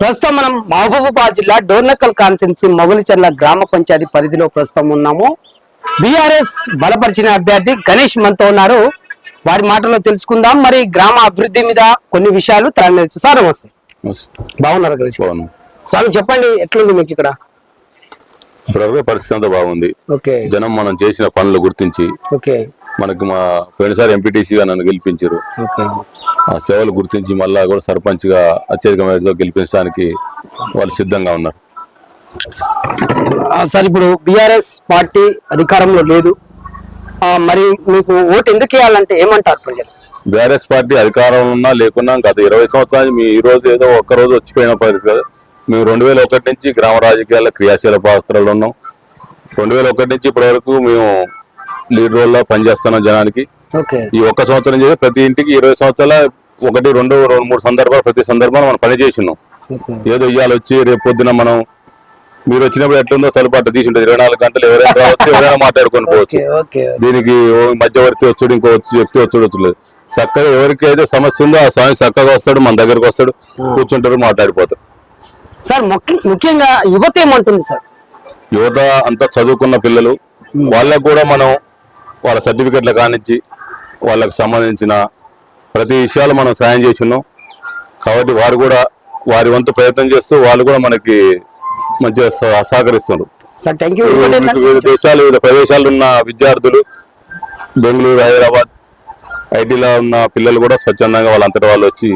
ప్రస్తుతం మనం మహబూబాబాద్ జిల్లా డోర్నకల్ కాన్సెన్సీ మొగలిచెర్ల గ్రామ పంచాయతీ పరిధిలో ప్రస్తుతం ఉన్నాము. బీఆర్ఎస్ బలపరిచిన అభ్యర్థి గణేష్ మనతో ఉన్నారు. వారి మాటల్లో తెలుసుకుందాం. మరి గ్రామ అభివృద్ధి మీద కొన్ని విషయాలు తరలించు సార్ నమస్తే. బాగున్నారు గణేష్? బాగున్నాం. స్వామి చెప్పండి ఎట్లుంది మీకు ఇక్కడ? ఇప్పటివరకు పరిస్థితి అంతా బాగుంది. ఓకే. జనం మనం చేసిన పనులు గుర్తించి ఓకే. మనకి మా పోయినసారి ఎంపీటీసీగా నన్ను గెలిపించారు. సేవలు గుర్తించి మళ్ళా కూడా సర్పంచ్గా అత్యధిక మేరతో గెలిపించడానికి వాళ్ళు సిద్ధంగా ఉన్నారు. సార్ ఇప్పుడు బీఆర్ఎస్ పార్టీ అధికారంలో లేదు. మరి మీకు ఓటు ఎందుకు వేయాలంటే ఏమంటారు ప్రజలు? బీఆర్ఎస్ పార్టీ అధికారంలో ఉన్నా లేకున్నా గత ఇరవై సంవత్సరాలు మీ ఈ రోజు ఏదో ఒక్క రోజు వచ్చిపోయిన పరిస్థితి కదా. మేము రెండు వేల ఒకటి నుంచి గ్రామ రాజకీయాల్లో క్రియాశీల పాత్రలో ఉన్నాం. రెండు వేల ఒకటి నుంచి ఇప్పటి వరకు మేము లీడ్ రోల్లో పనిచేస్తున్నాం జనానికి. ఈ ఒక్క సంవత్సరం చేసి ప్రతి ఇంటికి ఇరవై సంవత్సరాల ఒకటి రెండు రెండు మూడు సందర్భాలు ప్రతి సందర్భాలు మనం పని చేసినాం. ఓకే. ఏదో ఇవాళ వచ్చి రేపు పొద్దున మనం మీరు వచ్చినప్పుడు ఎట్లుందో తలుపాట తీసి ఉంటుంది ఇరవై నాలుగు గంటలు ఎవరైనా రావచ్చు ఎవరైనా మాట్లాడుకొని పోవచ్చు. దీనికి మధ్యవర్తి వచ్చాడు ఇంకో వచ్చి వ్యక్తి వచ్చాడు వచ్చలేదు చక్కగా ఎవరికి అయితే సమస్య ఉందో ఆ స్వామి చక్కగా వస్తాడు మన దగ్గరకు వస్తాడు కూర్చుంటారు మాట్లాడిపోతారు. సార్ ముఖ్య- ముఖ్యంగా యువత ఏమంటుంది సార్? యువత అంతా చదువుకున్న పిల్లలు వాళ్ళకు కూడా మనం వాళ్ళ సర్టిఫికెట్ల కానిచ్చి వాళ్ళకి సంబంధించిన ప్రతి విషయాలు మనం సాయం చేస్తున్నాం కాబట్టి వారు కూడా వారి వంతు ప్రయత్నం చేస్తూ వాళ్ళు కూడా మనకి మంచిగా సహ- సహకరిస్తున్నారు. వివిధ దేశాలు వివిధ ప్రదేశాలు ఉన్న విద్యార్థులు బెంగళూరు హైదరాబాద్ ఐటీలో ఉన్న పిల్లలు కూడా స్వచ్ఛందంగా వాళ్ళంతటి వాళ్ళు వచ్చి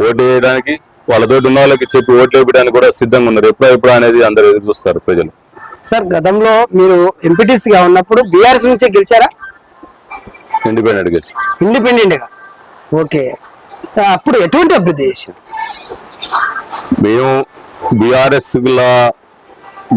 ఓటు వేయడానికి వాళ్ళతోటి ఉన్న వాళ్ళకి చెప్పి ఓట్లు వేయడానికి కూడా సిద్ధంగా ఉన్నారు. ఎప్పుడో ఎప్పుడు అనేది అందరు ఎదురు చూస్తారు ప్రజలు. సార్ గతంలో మీరు ఎంపీటీసీ గా ఉన్నప్పుడు బీఆర్ఎస్ నుంచే గెలిచారా? ఇండిపెండెంట్ గెలిచి. ఇండిపెండెంట్గా ఓకే. అప్పుడు ఎటువంటి అభివృద్ధి చేశారు? మేము బీఆర్ఎస్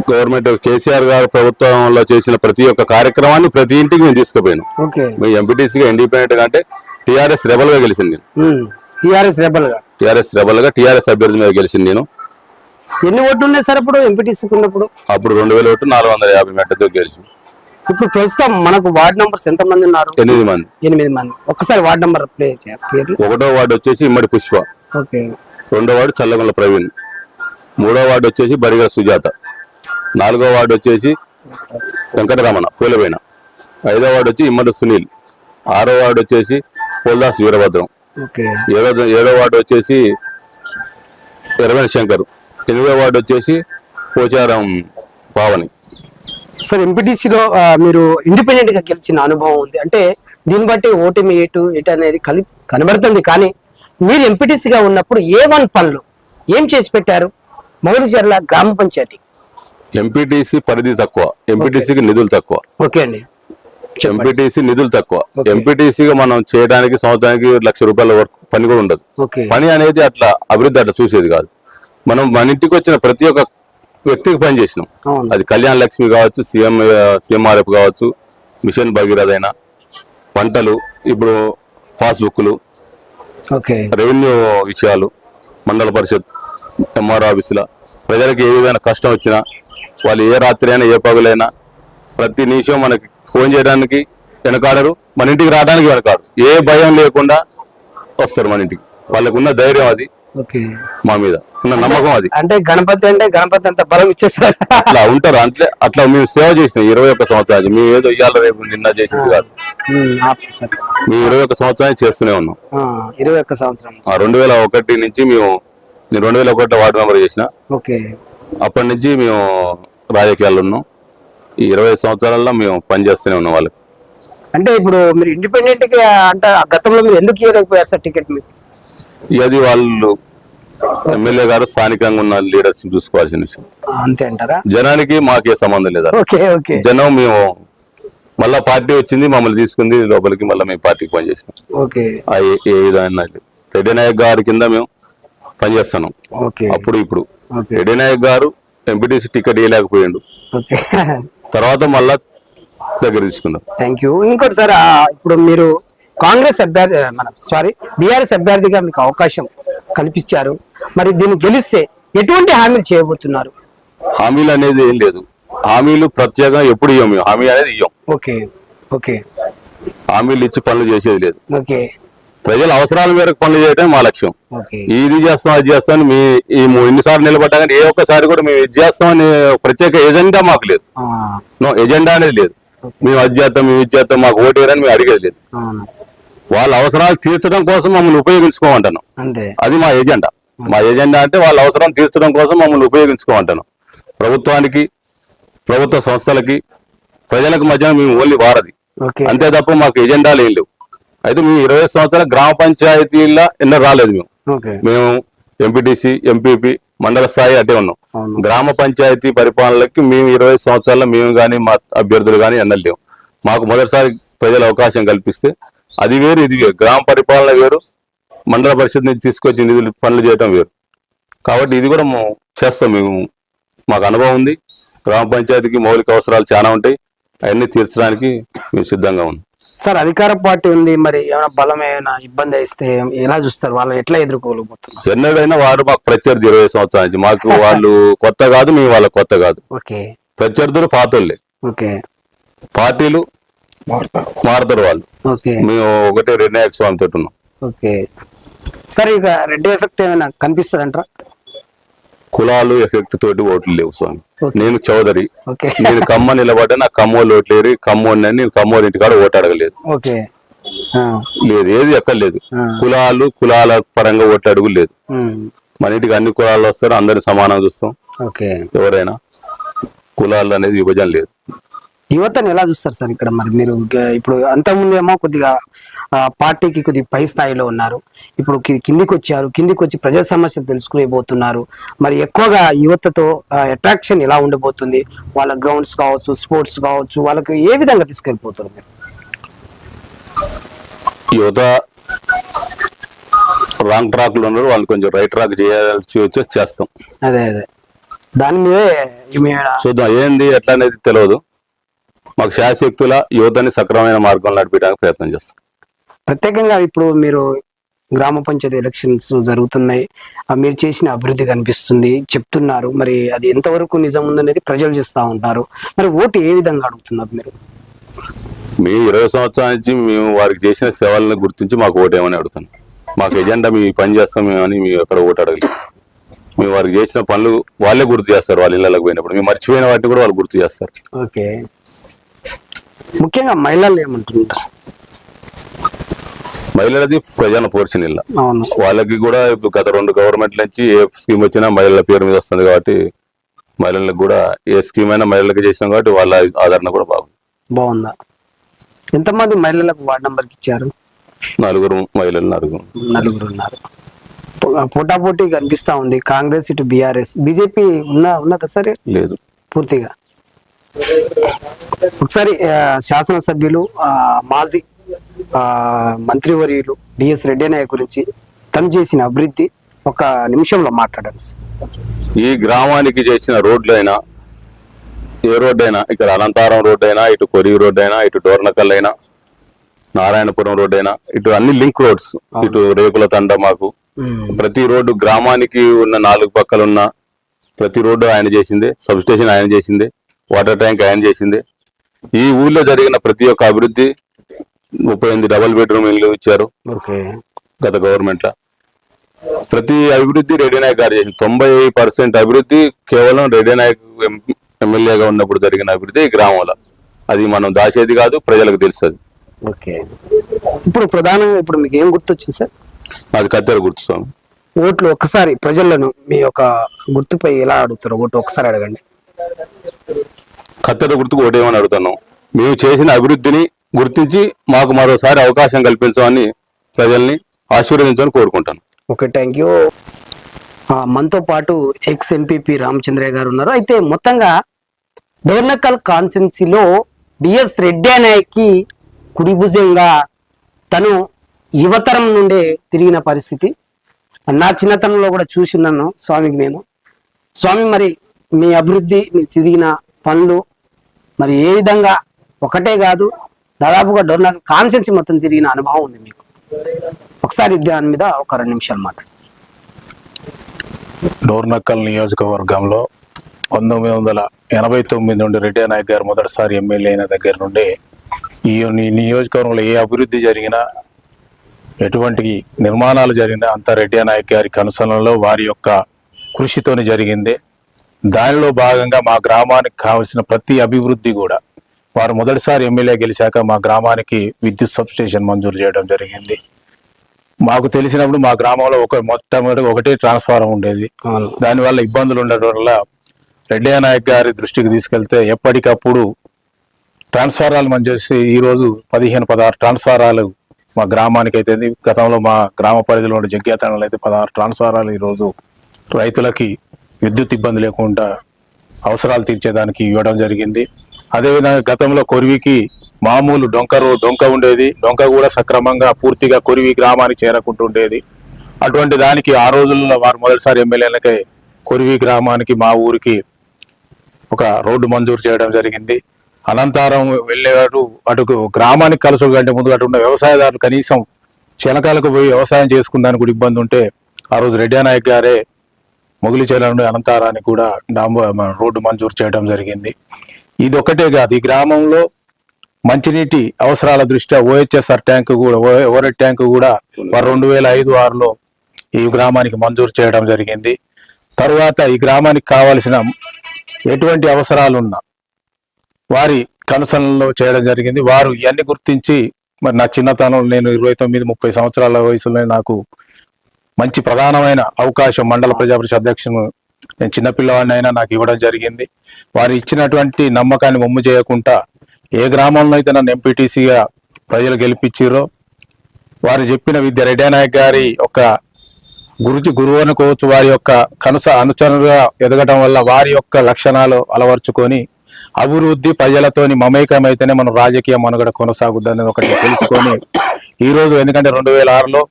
గవర్నమెంట్ కేసీఆర్ గారు ప్రభుత్వంలో చేసిన ప్రతి ఒక్క కార్యక్రమాన్ని ప్రతి ఇంటికి మేము తీసుకుపోయినాం. ఓకే. మేము ఎంపీటీసీగా ఇండిపెండెంట్గా అంటే టీఆర్ఎస్ రెబల్గా గెలిచింది నేను. టిఆర్ఎస్ రెబల్గా టీఆర్ఎస్ రెబల్గా టీఆర్ఎస్ అభ్యర్థి మీద గెలిచింది నేను. ఎన్ని ఓట్లు ఉన్నాయి సార్ అప్పుడు ఎంపీటీసీకి ఉన్నప్పుడు? అప్పుడు రెండు వేల ఒకటి నాలుగు వందల యాభై మెట్టతో గెలిచి. ఇప్పుడు ప్రస్తుతం మనకు వార్డ్ నంబర్స్ ఎంత మంది ఉన్నారు? ఎనిమిది మంది. ఎనిమిది మంది. ఒక్కసారి వార్డ్ నంబర్ ప్లే చేయాలి పేర్లు? ఒకటో వార్డు వచ్చేసి ఇమ్మడి పుష్ప. ఓకే. రెండో వార్డు చల్లగొండ ప్రవీణ్. మూడో వార్డు వచ్చేసి బరిగ సుజాత. నాలుగో వార్డు వచ్చేసి వెంకటరమణ పూలవేణ. ఐదో వార్డు వచ్చి ఇమ్మడి సునీల్. ఆరో వార్డు వచ్చేసి పోల్దాస్ వీరభద్రం. ఏడో ఏడో వార్డు వచ్చేసి ఎరవెన్ శంకర్. ఎనిమిదో వార్డు వచ్చేసి పోచారం పావని సార్ ఎంపీటీసీలో మీరు ఇండిపెండెంట్గా గెలిచిన అనుభవం ఉంది. అంటే దీన్ని బట్టి ఓటమి ఏటు ఎటు అనేది కలి కనబడుతుంది. కానీ మీరు ఎంపీటీసీగా ఉన్నప్పుడు ఏ వన్ పనులు ఏం చేసి పెట్టారు? మొగలిచెర్ల గ్రామ పంచాయతీ. ఎంపీటీసీ పరిధి తక్కువ. ఎంపీటీసీకి నిధులు తక్కువ. ఓకే అండి. ఎంపీటీసీ నిధులు తక్కువ. ఎంపీటీసీగా మనం చేయడానికి సంవత్సరానికి లక్ష రూపాయల వరకు పని కూడా ఉండదు. ఓకే. పని అనేది అట్లా అభివృద్ధి అట్లా చూసేది కాదు. మనం మన ఇంటికి వచ్చిన ప్రతి ఒక్క వ్యక్తికి పని చేసినాం. అది కళ్యాణ లక్ష్మి కావచ్చు సీఎం సీఎంఆర్ఎఫ్ కావచ్చు మిషన్ భగీరథ అయినా పంటలు ఇప్పుడు పాస్బుక్లు రెవెన్యూ విషయాలు మండల పరిషత్ ఎంఆర్ ఆఫీసుల ప్రజలకు ఏ విధమైన కష్టం వచ్చినా వాళ్ళు ఏ రాత్రి అయినా ఏ పగులైనా ప్రతి నిమిషం మనకి ఫోన్ చేయడానికి వెనకాడరు మన ఇంటికి రావడానికి వెనకాడు ఏ భయం లేకుండా వస్తారు మన ఇంటికి. వాళ్ళకు ఉన్న ధైర్యం అది మా మీద. ఉన్న నమ్మకం అది. అంటే గణపతి అంటే గణపతి అంత బలం ఇచ్చేసారు అట్లా ఉంటారు. అంతే అట్లా మేము సేవ చేసినాం. ఇరవై ఒక్క సంవత్సరాలు మేము ఏదో ఇవాళ రేపు నిన్న చేసింది కాదు. మేము ఇరవై ఒక్క సంవత్సరాలు చేస్తూనే ఉన్నాం. ఇరవై ఒక్క సంవత్సరం ఆ రెండు వేల ఒకటి నుంచి మేము నేను రెండు వేల ఒకటిలో వార్డు మెంబర్ చేసిన. ఓకే. అప్పటి నుంచి మేము రాజకీయాల్లో ఉన్నాం. ఈ ఇరవై సంవత్సరాల్లో మేము పనిచేస్తూనే ఉన్నాం వాళ్ళకి. అంటే ఇప్పుడు మీరు ఇండిపెండెంట్గా అంటే గతంలో మీరు ఎందుకు ఇవ్వలేకపోయారు సార్ టికెట్ ఇక అది వాళ్ళు ఎమ్మెల్యే గారు స్థానికంగా ఉన్న లీడర్స్ చూసుకోవాల్సిన విషయం. అంతే అంటారా? జనానికి మాకే సంబంధం లేదా? Okay okay. జనం మేము మళ్ళా పార్టీ వచ్చింది మమ్మల్ని తీసుకుంది లోపలికి మళ్ళీ మేము పార్టీకి పనిచేసినాం ఓకే. ఏ- విధమైన రెడ్డి నాయక్ గారి కింద మేము పనిచేస్తున్నాం. ఓకే. అప్పుడు ఇప్పుడు. రెడ్డి నాయక్ గారు ఎంపీటీసీ టికెట్ ఇవ్వలేకపోయిండు ఓకే. తర్వాత మళ్ళా దగ్గర తీసుకున్నాం. థ్యాంక్ యూ ఇంకోటి సార్ ఇప్పుడు మీరు కాంగ్రెస్ అభ్యర్థి మన సారీ బీఆర్ఎస్ అభ్యర్థిగా మీకు అవకాశం కల్పించారు. మరి దీన్ని గెలిస్తే ఎటువంటి హామీలు చేయబోతున్నారు? హామీలు అనేది ఏం లేదు. హామీలు ప్రత్యేకంగా ఎప్పుడు ఇవ్వం హామీ అనేది ఇవ్వం ఓకే ఓకే. హామీలు ఇచ్చి పనులు చేసేది లేదు. ఓకే. ప్రజల అవసరాల మేరకు పనులు చేయడం మా లక్ష్యం. ఇది చేస్తాం అది చేస్తాం మీ ఈ ఇన్నిసార్లు నిలబడ్డా కానీ ఏ ఒక్కసారి కూడా మేము ఇది చేస్తాం అని ప్రత్యేక ఎజెండా మాకు లేదు. నో ఎజెండా అనేది లేదు. మేము అది చేస్తాం మేము ఇది చేస్తాం మాకు ఓటేరని మేము అడిగేది లేదు. వాళ్ళ అవసరాలు తీర్చడం కోసం మమ్మల్ని ఉపయోగించుకోమంటాను. అంతే. అది మా ఎజెండా. మా ఎజెండా అంటే వాళ్ళ అవసరం తీర్చడం కోసం మమ్మల్ని ఉపయోగించుకోమంటాను. ప్రభుత్వానికి ప్రభుత్వ సంస్థలకి ప్రజలకు మధ్య మేము ఓన్లీ వారది. అంతే తప్ప మాకు ఎజెండాలు ఏం లేవు. అయితే మేము ఇరవై సంవత్సరాల గ్రామ పంచాయతీల ఎన్నో రాలేదు మేము. మేము ఎంపీటీసీ ఎంపీపీ మండల స్థాయి అటే ఉన్నాం. గ్రామ పంచాయతీ పరిపాలనకి మేము ఇరవై సంవత్సరాల్లో మేము కానీ మా అభ్యర్థులు కానీ ఎన్నలేము మాకు మొదటిసారి ప్రజలు అవకాశం కల్పిస్తే అది వేరు ఇది వేరు. గ్రామ పరిపాలన వేరు మండల పరిషత్ నుంచి తీసుకొచ్చి నిధులు పనులు చేయడం వేరు. కాబట్టి ఇది కూడా చేస్తాం. మేము మాకు అనుభవం ఉంది. గ్రామ పంచాయతీకి మౌలిక అవసరాలు చాలా ఉంటాయి. అవన్నీ తీర్చడానికి మేము సిద్ధంగా ఉన్నాం. సార్ అధికార పార్టీ ఉంది. మరి ఏమైనా బలం ఏమైనా ఇబ్బంది ఇస్తే ఎలా చూస్తారు? వాళ్ళు ఎట్లా ఎదుర్కోగలుగుతున్నారు? ఎన్నడైనా వారు మాకు ప్రత్యర్థి ఇరవై సంవత్సరాల నుంచి. మాకు వాళ్ళు కొత్త కాదు మేము వాళ్ళ కొత్త కాదు. ఓకే. ప్రత్యర్థులు పాతోళ్ళే. ఓకే. పార్టీలు మారుతారు వాళ్ళు. ఓకే. మేము ఒకటే నిర్ణాయక స్వామి తోటి ఉన్నాం. ఓకే. సార్ ఇక రెడ్ ఎఫెక్ట్ ఏమైనా కనిపిస్తుంది అంటారా కులాలు ఎఫెక్ట్ తోటి ఓట్లు లేవు స్వామి. నేను చౌదరి. ఓకే. నేను కమ్మ నిలబడ్డా నాకు కమ్మోళ్ళు ఓట్లేరు కమ్మోడిని నేను కమ్మోడి ఇంటికాడ ఓటు అడగలేదు. ఓకే. ఆ, లేదు ఏది ఎక్కడ లేదు ఆ. కులాలు కులాల పరంగా ఓట్లు అడుగు లేదు మన ఇంటికి అన్ని కులాలు వస్తారు అందరిని సమానంగా చూస్తాం. ఓకే. ఎవరైనా కులాలు అనేది విభజన లేదు. యువతను ఎలా చూస్తారు సార్ ఇక్కడ మరి మీరు? ఇప్పుడు అంతకుముందేమో కొద్దిగా ఆ, పార్టీకి కొద్దిగా పై స్థాయిలో ఉన్నారు. ఇప్పుడు కిందికి వచ్చారు కిందికి వచ్చి ప్రజా సమస్యలు తెలుసుకునేబోతున్నారు. మరి ఎక్కువగా యువతతో అట్రాక్షన్ ఎలా ఉండబోతుంది? వాళ్ళ గ్రౌండ్స్ కావచ్చు స్పోర్ట్స్ కావచ్చు వాళ్ళకి ఏ విధంగా తీసుకెళ్ళిపోతారు మీరు? యువత రాంగ్ ట్రాక్లో ఉన్నారు. వాళ్ళు కొంచెం రైట్ ట్రాక్ చేయాల్సి వచ్చేసి చేస్తాం. అదే అదే. దాని మీదే చూద్దాం. ఏంది ఎట్లా అనేది తెలియదు మాకు శాశక్తుల యువతని సక్రమమైన మార్గంలో నడిపించడానికి ప్రయత్నం చేస్తాం. ప్రత్యేకంగా ఇప్పుడు మీరు గ్రామ పంచాయతీ ఎలక్షన్స్ జరుగుతున్నాయి. మీరు చేసిన అభివృద్ధి కనిపిస్తుంది. చెప్తున్నారు. మరి అది ఎంతవరకు నిజం ఉందనేది ప్రజలు చూస్తూ ఉంటారు. మరి ఓటు ఏ విధంగా అడుగుతున్నారు మీరు? మేము ఇరవై సంవత్సరాల నుంచి మేము వారికి చేసిన సేవలను గుర్తించి మాకు ఓటేమని అడుగుతాను మాకు ఎజెండా మీ పని చేస్తాం అని మేము ఎక్కడ ఓటు అడగలేదు. మేము వారికి చేసిన పనులు వాళ్ళే గుర్తు చేస్తారు వాళ్ళ ఇళ్ళకి పోయినప్పుడు. మేము మర్చిపోయిన వాటిని కూడా వాళ్ళు గుర్తు చేస్తారు. ఓకే. ముఖ్యంగా మహిళలు ఏమంటుంటారు? మహిళలది ప్రజల పోర్చిన అవును. వాళ్ళకి కూడా ఇప్పుడు గత రెండు గవర్నమెంట్ల నుంచి ఏ స్కీమ్ వచ్చినా మహిళల పేరు మీద వస్తుంది కాబట్టి మహిళలకు కూడా ఏ స్కీమ్ అయినా మహిళలకు చేసినాం కాబట్టి వాళ్ళ ఆదరణ కూడా బాగుంది. బాగుందా? ఎంతమంది మహిళలకు వార్డ్ నంబర్కి ఇచ్చారు? నలుగురు మహిళలు నలుగురు. నలుగురు ఉన్నారు. పోటాపోటీ కనిపిస్తా ఉంది. కాంగ్రెస్ ఇటు బీఆర్ఎస్. బీజేపీ ఉన్నా ఉన్నదా సరే? లేదు. పూర్తిగా. ఒకసారి శాసనసభ్యులు మాజీ మంత్రివర్యులు డిఎస్ రెడ్డి అన్నయ్య గురించి తను చేసిన అభివృద్ధి ఒక నిమిషంలో మాట్లాడాలి ఈ గ్రామానికి చేసిన రోడ్లైనా ఏ రోడ్డు అయినా ఇక్కడ అనంతారం రోడ్డు అయినా ఇటు కొరిగి రోడ్డు అయినా ఇటు డోర్నకల్ అయినా నారాయణపురం రోడ్డు అయినా ఇటు అన్ని లింక్ రోడ్స్ ఇటు రేకుల తండ మాకు. ప్రతి రోడ్డు గ్రామానికి ఉన్న నాలుగు పక్కల ఉన్న ప్రతి రోడ్డు ఆయన చేసిందే సబ్ స్టేషన్ ఆయన చేసిందే. వాటర్ ట్యాంక్ ఆయన చేసిందే. ఈ ఊర్లో జరిగిన ప్రతి ఒక్క అభివృద్ధి ముప్పై ఎనిమిది డబుల్ బెడ్రూమ్ ఇల్లు ఇచ్చారు. ఓకే. గత గవర్నమెంట్ ప్రతి అభివృద్ధి రెడ్డి నాయక్ గారు చేసింది. తొంభై పర్సెంట్ అభివృద్ధి కేవలం రెడ్డి నాయక్ ఎమ్మెల్యేగా ఉన్నప్పుడు జరిగిన అభివృద్ధి ఈ గ్రామంలో. అది మనం దాచేది కాదు ప్రజలకు తెలుస్తుంది. ఓకే. ఇప్పుడు ప్రధానంగా ఇప్పుడు మీకు ఏం గుర్తొచ్చింది సార్? అది కత్తెర గుర్తు స్వామి. ఓట్లు ఒక్కసారి ప్రజలను మీ యొక్క గుర్తుపై ఎలా అడుగుతారు ఓటు ఒకసారి అడగండి. కత్తెర గుర్తుకు ఓటేయమని అడుగుతున్నాం. మేము చేసిన అభివృద్ధిని గుర్తించి మాకు మరోసారి అవకాశం కల్పించమని ప్రజల్ని ఆశీర్వదించమని కోరుకుంటాను. ఓకే థ్యాంక్ యూ మనతో పాటు ఎక్స్ ఎంపీపీ రామచంద్రయ్య గారు ఉన్నారు. అయితే మొత్తంగా డోర్నకల్ కాన్స్టిట్యున్సీలో బిఎస్ రెడ్డి అనేకి కుడిభుజంగా తను యువతరం నుండే తిరిగిన పరిస్థితి. నా చిన్నతనంలో కూడా చూసి ఉన్నాను స్వామికి నేను. స్వామి మరి మీ అభివృద్ధి మీ తిరిగిన పనులు మరి ఏ విధంగా ఒకటే కాదు దాదాపుగా డోర్నకల్ కాన్స్టిట్యున్సీ మొత్తం తిరిగిన అనుభవం ఉంది మీకు. ఒకసారి దాని మీద ఒక రెండు నిమిషాలు మాట డోర్నక్కల్ నియోజకవర్గంలో పంతొమ్మిది వందల ఎనభై తొమ్మిది నుండి రెడ్డి నాయక్ గారు మొదటిసారి ఎమ్మెల్యే అయిన దగ్గర నుండి ఈ నియోజకవర్గంలో ఏ అభివృద్ధి జరిగినా ఎటువంటి నిర్మాణాలు జరిగినా అంతా రెడ్డి నాయక్ గారి కనుసనలో వారి యొక్క కృషితోని జరిగింది. దానిలో భాగంగా మా గ్రామానికి కావలసిన ప్రతి అభివృద్ధి కూడా వారు మొదటిసారి ఎమ్మెల్యే గెలిచాక మా గ్రామానికి విద్యుత్ సబ్స్టేషన్ మంజూరు చేయడం జరిగింది. మాకు తెలిసినప్పుడు మా గ్రామంలో ఒక మొట్టమొదటి ఒకటే ట్రాన్స్ఫారం ఉండేది. దానివల్ల ఇబ్బందులు ఉండడం వల్ల రెడ్డి నాయక్ గారి దృష్టికి తీసుకెళ్తే ఎప్పటికప్పుడు ట్రాన్స్ఫారాలు మంజూసి ఈ రోజు పదిహేను పదహారు ట్రాన్స్ఫారాలు మా గ్రామానికి అయితే గతంలో మా గ్రామ పరిధిలో ఉన్న జగ్యాతనంలో అయితే పదహారు ట్రాన్స్ఫారాలు ఈ రోజు రైతులకి విద్యుత్ ఇబ్బంది లేకుండా అవసరాలు తీర్చేదానికి ఇవ్వడం జరిగింది. అదేవిధంగా గతంలో కొరివికి మామూలు డొంక రో డొంక ఉండేది. డొంక కూడా సక్రమంగా పూర్తిగా కొరివి గ్రామానికి చేరకుంటుండేది. అటువంటి దానికి ఆ రోజుల్లో వారు మొదటిసారి ఎమ్మెల్యేలకై కొరివి గ్రామానికి మా ఊరికి ఒక రోడ్డు మంజూరు చేయడం జరిగింది. అనంతరం వెళ్ళేవాడు అటు గ్రామానికి కలుసు కంటే ముందు అటు ఉన్న వ్యవసాయదారులు కనీసం చిలకాలకు పోయి వ్యవసాయం చేసుకుందానికి కూడా ఇబ్బంది ఉంటే ఆ రోజు రెడ్డి నాయక్ గారే మొగిలిచేల నుండి అనంతారానికి కూడా డాంబో మన రోడ్డు మంజూరు చేయడం జరిగింది. ఇది ఒకటే కాదు ఈ గ్రామంలో మంచినీటి అవసరాల దృష్ట్యా ఓహెచ్ఎస్ఆర్ ట్యాంక్ కూడా ఓవరెడ్ ట్యాంక్ కూడా వారు రెండు వేల ఐదు ఆరులో ఈ గ్రామానికి మంజూరు చేయడం జరిగింది. తరువాత ఈ గ్రామానికి కావలసిన ఎటువంటి అవసరాలు ఉన్నా వారి కనుసనలో చేయడం జరిగింది. వారు ఇవన్నీ గుర్తించి మరి నా చిన్నతనంలో నేను ఇరవై తొమ్మిది ముప్పై సంవత్సరాల వయసులో నాకు మంచి ప్రధానమైన అవకాశం మండల ప్రజాపరిషత్ అధ్యక్షుడు. నేను చిన్నపిల్లవాడిని అయినా నాకు ఇవ్వడం జరిగింది. వారు ఇచ్చినటువంటి నమ్మకాన్ని మొమ్ము చేయకుండా ఏ గ్రామంలో అయితే నన్ను ఎంపీటీసీగా ప్రజలు గెలిపించారో వారు చెప్పిన విద్య రెడ్డి నాయక్ గారి యొక్క గురుజి గురువు అనుకోవచ్చు వారి యొక్క కనుస అనుచరుగా ఎదగటం వల్ల వారి యొక్క లక్షణాలు అలవర్చుకొని అభివృద్ధి ప్రజలతోని మమేకమైతేనే మనం రాజకీయ మనుగడ కొనసాగుద్దని ఒకటి తెలుసుకొని ఈ రోజు ఎందుకంటే రెండు వేల ఆరులో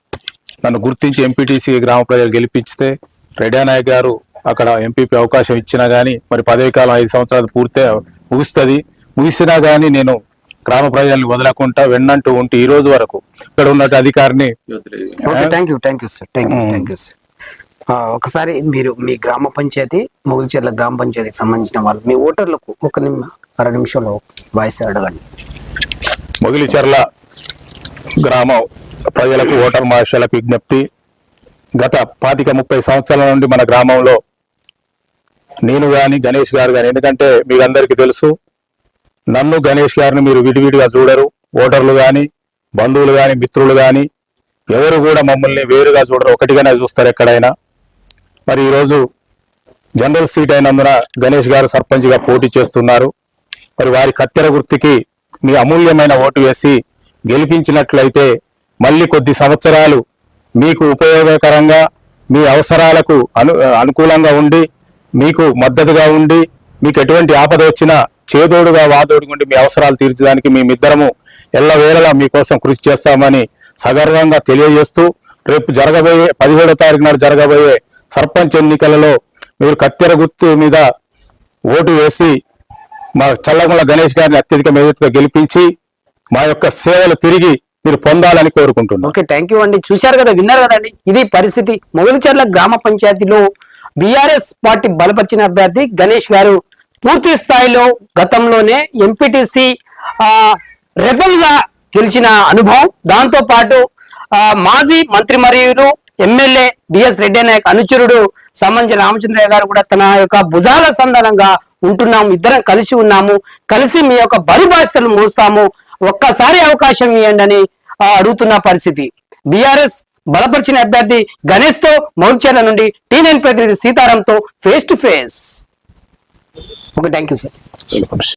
నన్ను గుర్తించి ఎంపీటీసీ గ్రామ ప్రజలు గెలిపించితే రెడ్డి నాయక్ గారు అక్కడ ఎంపీపీ అవకాశం ఇచ్చినా గానీ మరి పదవి కాలం ఐదు సంవత్సరాలు పూర్తే ముగుస్తుంది. ముగిసినా గానీ నేను గ్రామ ప్రజల్ని వదలకుండా వెన్నంటూ ఉంటూ ఈ రోజు వరకు ఇక్కడ ఉన్నట్టు అధికారిని thank you thank you sir thank you thank you sir ఒకసారి మీరు మీ గ్రామ పంచాయతీ మొగుల్చెర్ల గ్రామ పంచాయతీకి సంబంధించిన వాళ్ళు మీ ఓటర్లకు ఒక నిమి అర నిమిషంలో వాయిస్ అడగండి. మొగిలిచెర్ల గ్రామం ప్రజలకు ఓటర్ మహాశయులకు విజ్ఞప్తి. గత పాతిక ముప్పై సంవత్సరాల నుండి మన గ్రామంలో నేను కానీ గణేష్ గారు కానీ ఎందుకంటే మీకు అందరికీ తెలుసు నన్ను గణేష్ గారిని మీరు విడివిడిగా చూడరు. ఓటర్లు కానీ బంధువులు కానీ మిత్రులు కానీ ఎవరు కూడా మమ్మల్ని వేరుగా చూడరు. ఒకటిగానే చూస్తారు ఎక్కడైనా. మరి ఈరోజు జనరల్ సీట్ అయినందున గణేష్ గారు సర్పంచ్గా పోటీ చేస్తున్నారు. మరి వారి కత్తెర గుర్తుకి మీ అమూల్యమైన ఓటు వేసి గెలిపించినట్లయితే మళ్ళీ కొద్ది సంవత్సరాలు మీకు ఉపయోగకరంగా మీ అవసరాలకు అను అనుకూలంగా ఉండి మీకు మద్దతుగా ఉండి మీకు ఎటువంటి ఆపద వచ్చినా చేదోడుగా వాదోడుగుండి మీ అవసరాలు తీర్చడానికి మేమిద్దరము ఎల్లవేళలా మీకోసం కృషి చేస్తామని సగర్వంగా తెలియజేస్తూ రేపు జరగబోయే పదిహేడో తారీఖు నాడు జరగబోయే సర్పంచ్ ఎన్నికలలో మీరు కత్తెర గుర్తు మీద ఓటు వేసి మా చల్లగుల గణేష్ గారిని అత్యధిక మెజార్టీతో గెలిపించి మా యొక్క సేవలు తిరిగి మీరు పొందాలని కోరుకుంటున్నాను ఓకే థ్యాంక్ యూ అండి. చూశారు కదా విన్నారు కదండి. ఇది పరిస్థితి. మొదలుచర్ల గ్రామ పంచాయతీలో బీఆర్ఎస్ పార్టీ బలపరిచిన అభ్యర్థి గణేష్ గారు పూర్తి స్థాయిలో గతంలోనే ఎంపీటీసీ రెబల్గా గెలిచిన అనుభవం. దాంతో పాటు ఆ, మాజీ మంత్రి మరియు ఎమ్మెల్యే డిఎస్ రెడ్డి నాయక్ అనుచరుడు సంబంధించిన రామచంద్రయ్య గారు కూడా తన యొక్క భుజాల సంధానంగా ఉంటున్నాము. ఇద్దరం కలిసి ఉన్నాము. కలిసి మీ యొక్క బరి బాధ్యతలు మోస్తాము. ఒక్కసారి అవకాశం ఇవ్వండి అని అడుగుతున్న పరిస్థితి. బీఆర్ఎస్ బలపరిచిన అభ్యర్థి గణేష్తో మౌర్చర్ల నుండి టీ నైన్ ప్రతినిధి సీతారాంతో face to face okay thank you sir